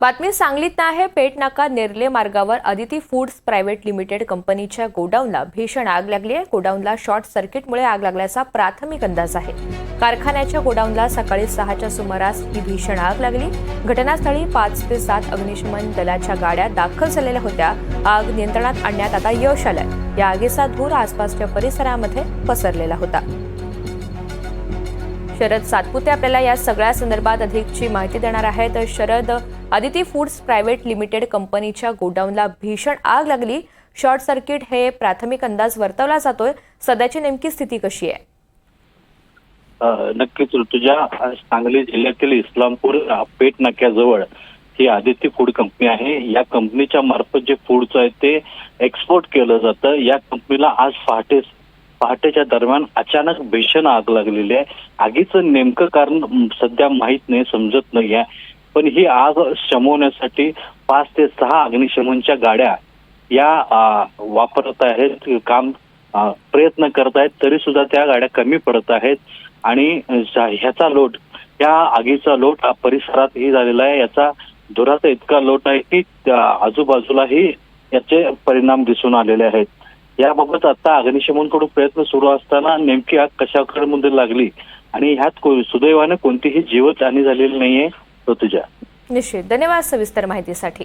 बातमी सांगलीत आहे पेटनाका निर्ले नेरले मार्गावर अदिती फूड्स प्रायव्हेट लिमिटेड कंपनीच्या गोडाऊनला भीषण आग लागली आहे. गोडाऊनला शॉर्ट सर्किटमुळे आग लागल्याचा प्राथमिक अंदाज आहे. कारखान्याच्या गोडाऊनला सकाळी सहाच्या सुमारास ही भीषण आग लागली. घटनास्थळी पाच ते सात अग्निशमन दलाच्या गाड्या दाखल झालेल्या होत्या. आग नियंत्रणात आणण्यात आता यश आलंय. या आगीचा धूर आसपासच्या परिसरामध्ये पसरलेला होता. शरद सातपुते आपल्याला या सगळ्या संदर्भात अधिकची माहिती देणार आहेत. Sharad Aditi foods private limited कंपनीच्या गोडाऊनला भीषण आग लागली. शॉर्ट सर्किट हे प्राथमिक अंदाज वर्तवला जातोय. सध्याची नेमकी स्थिती कशी आहे? नक्कीच ऋतुजा सांगली जिल्ह्यातील इस्लामपूर पेठ नाक्याजवळ ही आदित्य फूड कंपनी आहे. या कंपनीच्या मार्फत जे फूडचं आहे ते एक्सपोर्ट केलं जातं. या कंपनीला आज पहाटे पहाटेच्या दरम्यान अचानक भीषण आग लागलेली आहे. आगीचं नेमकं कारण सध्या माहीत नाही समजत नाही आहे पण ही आग शमवण्यासाठी पाच ते सहा अग्निशमनच्या गाड्या या वापरत आहेत काम प्रयत्न करत आहेत. तरी सुद्धा त्या गाड्या कमी पडत आहेत. आणि ह्याचा लोट या आगीचा लोट परिसरातही झालेला आहे. याचा धुराचा इतका लोट आहे की आजूबाजूलाही याचे परिणाम दिसून आलेले आहेत. याबाबत आता अग्निशमनकडून प्रयत्न सुरू असताना नेमकी आग कशाकडे मध्ये लागली? आणि ह्यात को- सुदैवाने कोणतीही जीवत हानी झालेली नाहीये. ऋतुजा निश्चित. धन्यवाद सविस्तर माहितीसाठी.